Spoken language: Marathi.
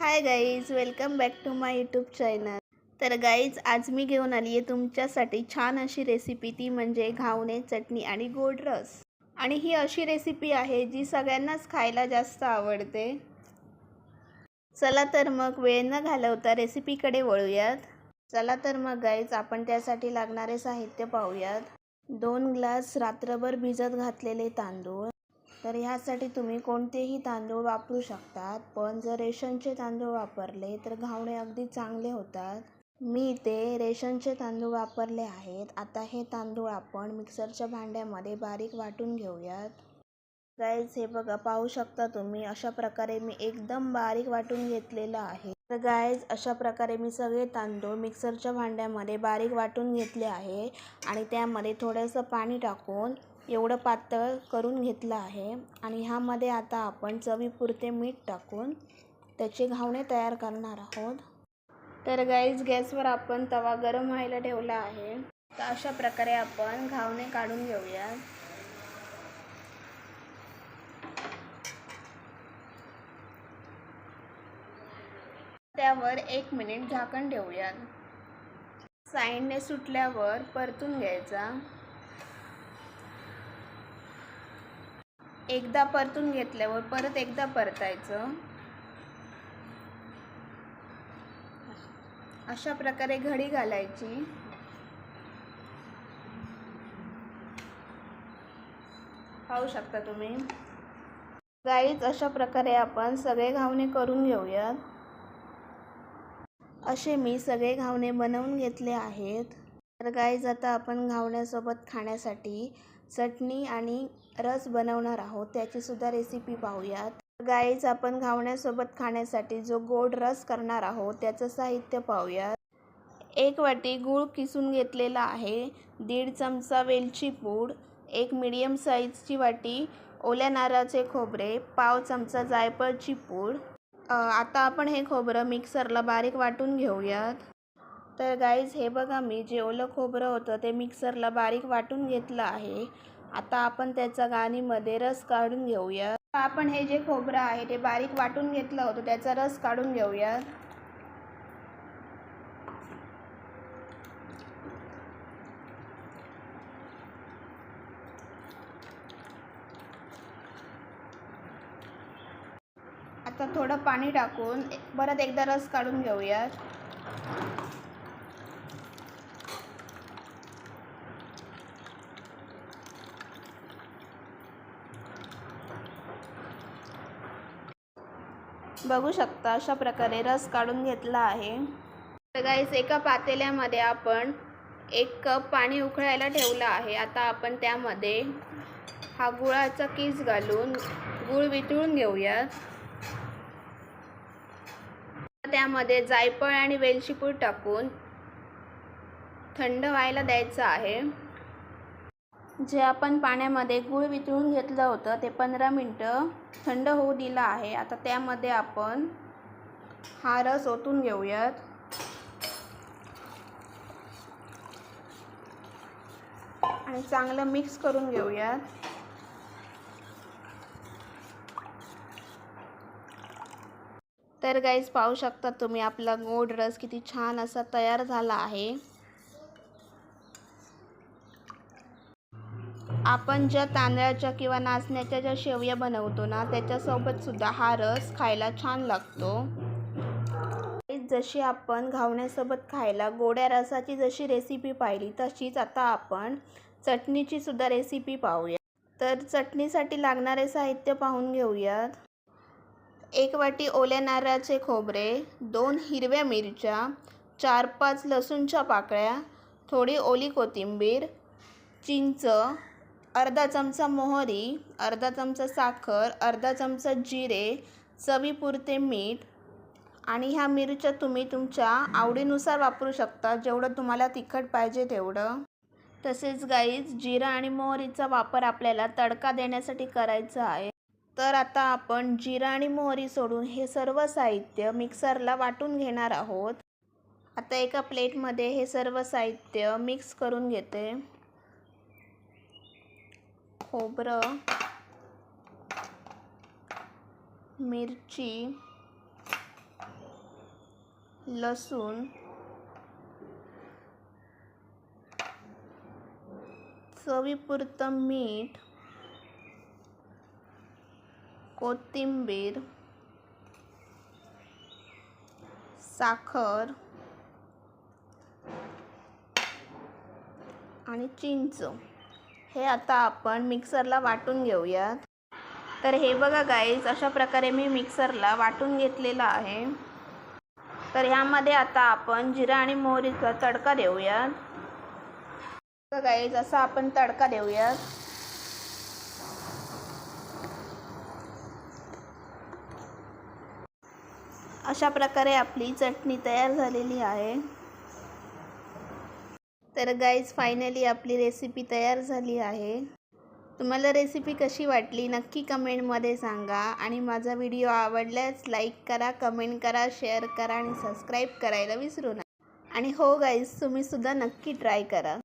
Hi guys welcome back to my YouTube channel. तर गाईज आज मी घेऊन आली आहे तुमच्यासाठी छान अशी रेसिपी ती म्हणजे घावणे चटणी आणि गोड रस. आणि ही अशी रेसिपी आहे जी सगळ्यांनाच खायला जास्त आवडते. चला तर मग वेळ न घालवता रेसिपीकडे वळूयात. चला तर मग गाईज आपण त्यासाठी लागणारे साहित्य पाहूयात. दोन ग्लास रात्रभर भिजत घातलेले तांदूळ. तर ह्यासाठी तुम्ही कोणतेही तांदूळ वापरू शकतात पण जर रेशनचे तांदूळ वापरले तर घावणे अगदी चांगले होतात. मी ते रेशनचे तांदूळ वापरले आहेत. आता हे तांदूळ आपण मिक्सरच्या भांड्यामध्ये बारीक वाटून घेऊयात. गाईज हे बघा पाहू शकता तुम्ही अशा प्रकारे मी एकदम बारीक वाटून घेतलेलं आहे. तर गाईज अशा प्रकारे मी सगळे तांदूळ मिक्सरच्या भांड्यामध्ये बारीक वाटून घेतले आहे. आणि त्यामध्ये थोडंसं पाणी टाकून एवढं पातळ करून घेतलं आहे. आणि ह्यामध्ये आता आपण चवीपुरते मीठ टाकून त्याचे घावणे तयार करणार आहोत. तर गाईज गॅसवर आपण तवा गरम व्हायला ठेवला आहे. तर अशा प्रकारे आपण घावणे काढून घेऊया. त्यावर एक मिनिट झाकण ठेवूयात. साईडने सुटल्यावर परतून घ्यायचा. एकदा परतून घेतल्यावर परत एकदा परतायचं. अशा प्रकारे घडी घालायची. पाहू शकता तुम्ही. गाईच अशा प्रकारे आपण सगळे घावणे करून घेऊयात. असे मी सगळे घावणे बनवून घेतले आहेत. तर गाईज आता आपण घावण्यासोबत खाण्यासाठी चटणी आणि रस बनवणार आहोत. त्याचीसुद्धा रेसिपी पाहूयात. गाईज आपण घावण्यासोबत खाण्यासाठी जो गोड रस करणार आहोत त्याचं साहित्य पाहूयात. एक वाटी गूळ किसून घेतलेला आहे. दीड चमचा वेलची पूड. एक मिडियम साईजची वाटी ओल्या नारळाचे खोबरे. पाव चमचा जायफळची पूड. आता आपण हे खोबरं मिक्सरला बारीक वाटून घेऊयात. तर गाईज हे बघा मी जे ओलं खोबरं होतं ते मिक्सरला बारीक वाटून घेतलं आहे. आता आपण त्याचा गाणीमध्ये रस काढून घेऊया. आपण हे जे खोबरं आहे ते बारीक वाटून घेतलं होतं त्याचा रस काढून घेऊया. आता थोडं पाणी टाकून परत एकदा रस काढून घेऊयात. बघू शकता अशा प्रकारे रस काढून घेतला आहे. तर गाईस एका पातेल्यामध्ये आपण एक कप पाणी उकळायला ठेवलं आहे. आता आपण त्यामध्ये हा गुळाचा किस घालून गुळ वितळून घेऊयात त्यामध्ये जायफळ आणि वेलचीपूड टाकून थंड व्हायला द्यायचं आहे. जे आपण पाण्यामध्ये गूळ वितळून घेतलं होतं ते पंधरा मिनटं थंड होऊ दिलं आहे. आता त्यामध्ये आपण हा रस ओतून घेऊयात. आणि चांगलं मिक्स करून घेऊयात. तर गाईज पाहू शकता तुम्ही आपला गोड रस किती छान असा तयार झाला आहे. आपण ज्या तांदळाच्या किंवा नाचण्याच्या ज्या शेवया बनवतो ना त्याच्यासोबतसुद्धा हा रस खायला छान लागतो. जशी आपण घावण्यासोबत खायला गोड्या रसाची जशी रेसिपी पाहिली तशीच आता आपण चटणीची सुद्धा रेसिपी पाहूया तर चटणीसाठी लागणारे साहित्य पाहून घेऊयात. एक वाटी ओल्या नारळाचे खोबरे दोन हिरव्या मिरच्या चार पाच लसूणच्या पाकळ्या थोडी ओली कोथिंबीर चिंच अर्धा चमचा मोहरी अर्धा चमचा साखर अर्धा चमचा जिरे चवीपुरते मीठ आणि ह्या मिरच्या तुम्ही तुमच्या आवडीनुसार वापरू शकता. जेवढं तुम्हाला तिखट पाहिजे तेवढं. तसेच गाईज जिरा आणि मोहरीचा वापर आपल्याला तडका देण्यासाठी करायचा आहे. तर आता आपण जिरा आणि मोहरी सोडून हे सर्व साहित्य मिक्सरला वाटून घेणार आहोत. आता एका प्लेटमध्ये हे सर्व साहित्य मिक्स करून घेते. खोबरं मिरची लसूण चवीपुरतं मीठ कोथिंबीर साखर आणि चिंच. हे आता आपण मिक्सरला वाटून घेऊयात. तर हे बघा गाईज अशा प्रकारे मी मिक्सरला वाटून घेतलेलं आहे. तर ह्यामध्ये आता आपण जिरा आणि मोहरीचा तडका देऊयात. बघा गाईज असा आपण तडका देऊयात. अशा प्रकारे आपली चटणी तयार झालेली आहे. तर गाईज फायनली आपली रेसिपी तयार झाली आहे. तुम्हाला रेसिपी कशी वाटली नक्की कमेंटमध्ये सांगा आणि माझा व्हिडिओ आवडल्यास लाईक करा कमेंट करा शेअर करा आणि सबस्क्राईब करायला विसरू नका. आणि हो गाईज तुम्हीसुद्धा नक्की ट्राय करा.